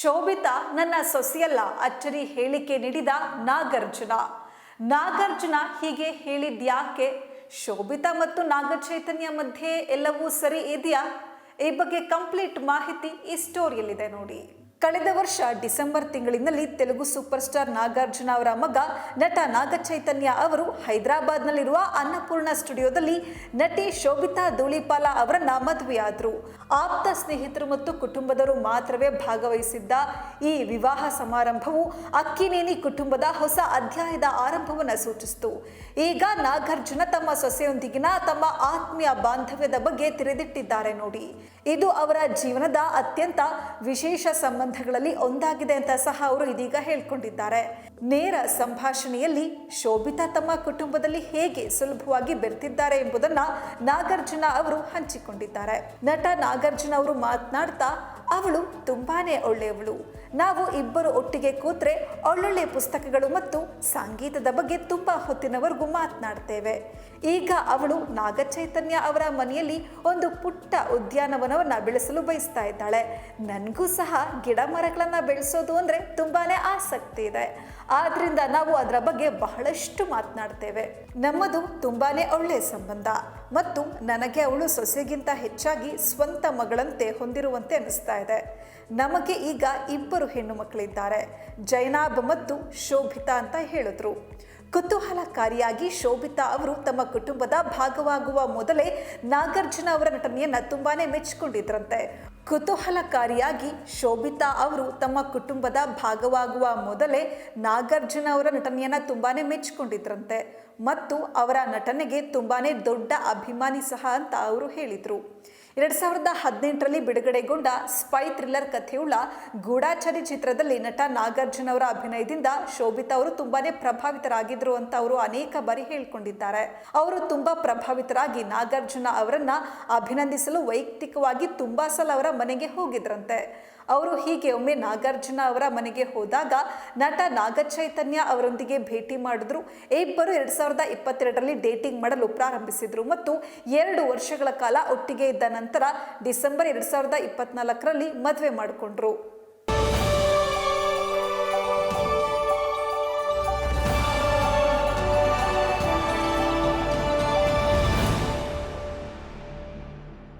ಶೋಭಿತಾ ನನ್ನ ಸೊಸೆಯಲ್ಲ ಅಚ್ಚರಿ ಹೇಳಿಕೆ ನೀಡಿದ ನಾಗಾರ್ಜುನ. ನಾಗಾರ್ಜುನ ಹೀಗೆ ಹೇಳಿದ್ಯಾಕೆ? ಶೋಭಿತಾ ಮತ್ತು ನಾಗಚೈತನ್ಯ ಮಧ್ಯೆ ಎಲ್ಲವೂ ಸರಿ ಇದೆಯಾ? ಈ ಬಗ್ಗೆ ಕಂಪ್ಲೀಟ್ ಮಾಹಿತಿ ಈ ಸ್ಟೋರಿಯಲ್ಲಿದೆ ನೋಡಿ. ಕಳೆದ ವರ್ಷ ಡಿಸೆಂಬರ್ ತಿಂಗಳಿನಲ್ಲಿ ತೆಲುಗು ಸೂಪರ್ ಸ್ಟಾರ್ ನಾಗಾರ್ಜುನ ಅವರ ಮಗ ನಟ ನಾಗ ಚೈತನ್ಯ ಅವರು ಹೈದರಾಬಾದ್ನಲ್ಲಿರುವ ಅನ್ನಪೂರ್ಣ ಸ್ಟುಡಿಯೋದಲ್ಲಿ ನಟಿ ಶೋಭಿತಾ ಧೂಳಿಪಾಲ ಅವರನ್ನ ಮದುವೆಯಾದರು. ಆಪ್ತ ಸ್ನೇಹಿತರು ಮತ್ತು ಕುಟುಂಬದವರು ಮಾತ್ರವೇ ಭಾಗವಹಿಸಿದ್ದ ಈ ವಿವಾಹ ಸಮಾರಂಭವು ಅಕ್ಕಿನೇನಿ ಕುಟುಂಬದ ಹೊಸ ಅಧ್ಯಾಯದ ಆರಂಭವನ್ನು ಸೂಚಿಸಿತು. ಈಗ ನಾಗಾರ್ಜುನ ತಮ್ಮ ಸೊಸೆಯೊಂದಿಗಿನ ತಮ್ಮ ಆತ್ಮೀಯ ಬಾಂಧವ್ಯದ ಬಗ್ಗೆ ತೆರೆದಿಟ್ಟಿದ್ದಾರೆ ನೋಡಿ. ಇದು ಅವರ ಜೀವನದ ಅತ್ಯಂತ ವಿಶೇಷ ಸಂಬಂಧಗಳಲ್ಲಿ ಒಂದಾಗಿದೆ ಅಂತ ಸಹ ಅವರು ಇದೀಗ ಹೇಳ್ಕೊಂಡಿದ್ದಾರೆ. ನೇರ ಸಂಭಾಷಣೆಯಲ್ಲಿ ಶೋಭಿತಾ ತಮ್ಮ ಕುಟುಂಬದಲ್ಲಿ ಹೇಗೆ ಸುಲಭವಾಗಿ ಬೆರೆತಿದ್ದಾರೆ ಎಂಬುದನ್ನ ನಾಗಾರ್ಜುನ ಅವರು ಹಂಚಿಕೊಂಡಿದ್ದಾರೆ. ನಟ ನಾಗಾರ್ಜುನ ಅವರು ಮಾತನಾಡ್ತಾ ಅವಳು ತುಂಬಾನೇ ಒಳ್ಳೆಯವಳು. ನಾವು ಇಬ್ಬರು ಒಟ್ಟಿಗೆ ಕೂತ್ರೆ ಒಳ್ಳೊಳ್ಳೆ ಪುಸ್ತಕಗಳು ಮತ್ತು ಸಂಗೀತದ ಬಗ್ಗೆ ತುಂಬಾ ಹೊತ್ತಿನವರೆಗೂ ಮಾತನಾಡ್ತೇವೆ. ಈಗ ಅವಳು ನಾಗಚೈತನ್ಯ ಅವರ ಮನೆಯಲ್ಲಿ ಒಂದು ಪುಟ್ಟ ಉದ್ಯಾನವನವನ್ನ ಬೆಳೆಸಲು ಬಯಸ್ತಾ ಇದ್ದಾಳೆ. ನನಗೂ ಸಹ ಗಿಡ ಮರಗಳನ್ನು ಬೆಳೆಸೋದು ಅಂದ್ರೆ ತುಂಬಾನೇ ಆಸಕ್ತಿ ಇದೆ. ಆದ್ರಿಂದ ನಾವು ಅದರ ಬಗ್ಗೆ ಬಹಳಷ್ಟು ಮಾತನಾಡ್ತೇವೆ. ನಮ್ಮದು ತುಂಬಾನೇ ಒಳ್ಳೆಯ ಸಂಬಂಧ ಮತ್ತು ನನಗೆ ಅವಳು ಸೊಸೆಗಿಂತ ಹೆಚ್ಚಾಗಿ ಸ್ವಂತ ಮಗಳಂತೆ ಹೊಂದಿರುವಂತೆ ಅನಿಸ್ತಾ ಇದೆ. ನಮಗೆ ಈಗ ಇಬ್ಬರು ಹೆಣ್ಣು ಮಕ್ಕಳಿದ್ದಾರೆ ಜೈನಾಬ್ ಮತ್ತು ಶೋಭಿತಾ ಅಂತ ಹೇಳಿದ್ರು. ಕುತೂಹಲಕಾರಿಯಾಗಿ ಶೋಭಿತಾ ಅವರು ತಮ್ಮ ಕುಟುಂಬದ ಭಾಗವಾಗುವ ಮೊದಲೇ ನಾಗಾರ್ಜುನ ಅವರ ನಟನೆಯನ್ನ ತುಂಬಾನೇ ಮೆಚ್ಚಿಕೊಂಡಿದ್ರಂತೆ. ಕುತೂಹಲಕಾರಿಯಾಗಿ ಶೋಭಿತಾ ಅವರು ತಮ್ಮ ಕುಟುಂಬದ ಭಾಗವಾಗುವ ಮೊದಲೇ ನಾಗಾರ್ಜುನ ಅವರ ನಟನೆಯನ್ನ ತುಂಬಾನೇ ಮೆಚ್ಚಿಕೊಂಡಿದ್ರಂತೆ. ಮತ್ತು ಅವರ ನಟನೆಗೆ ತುಂಬಾನೇ ದೊಡ್ಡ ಅಭಿಮಾನಿ ಸಹ ಅಂತ ಅವರು ಹೇಳಿದರು. ಎರಡ್ ಸಾವಿರದ ಹದಿನೆಂಟರಲ್ಲಿ ಬಿಡುಗಡೆಗೊಂಡ ಸ್ಪೈ ಥ್ರಿಲ್ಲರ್ ಕಥೆಯುಳ್ಳ ಗೂಢಾಚಾರಿ ಚಿತ್ರದಲ್ಲಿ ನಟ ನಾಗಾರ್ಜುನ ಅವರ ಅಭಿನಯದಿಂದ ಶೋಭಿತಾ ಅವರು ತುಂಬಾನೇ ಪ್ರಭಾವಿತರಾಗಿದ್ರು ಅಂತ ಅವರು ಅನೇಕ ಬಾರಿ ಹೇಳಿಕೊಂಡಿದ್ದಾರೆ. ಅವರು ತುಂಬಾ ಪ್ರಭಾವಿತರಾಗಿ ನಾಗಾರ್ಜುನ ಅವರನ್ನ ಅಭಿನಂದಿಸಲು ವೈಯಕ್ತಿಕವಾಗಿ ತುಂಬಾ ಸಲ ಅವರ ಮನೆಗೆ ಹೋಗಿದ್ರಂತೆ. ಅವರು ಹೀಗೆ ಒಮ್ಮೆ ನಾಗಾರ್ಜುನ ಅವರ ಮನೆಗೆ ಹೋದಾಗ ನಟ ನಾಗಚೈತನ್ಯ ಅವರೊಂದಿಗೆ ಭೇಟಿ ಮಾಡಿದ್ರು. ಇಬ್ಬರು ಎರಡ್ ಸಾವಿರದ ಇಪ್ಪತ್ತೆರಡರಲ್ಲಿ ಡೇಟಿಂಗ್ ಮಾಡಲು ಪ್ರಾರಂಭಿಸಿದ್ರು ಮತ್ತು ಎರಡು ವರ್ಷಗಳ ಕಾಲ ಒಟ್ಟಿಗೆ ಇದ್ದ ನಂತರ ಡಿಸೆಂಬರ್ ಎರಡು ಸಾವಿರದ ಇಪ್ಪತ್ನಾಲ್ಕರಲ್ಲಿ ಮದುವೆ ಮಾಡಿಕೊಂಡ್ರು.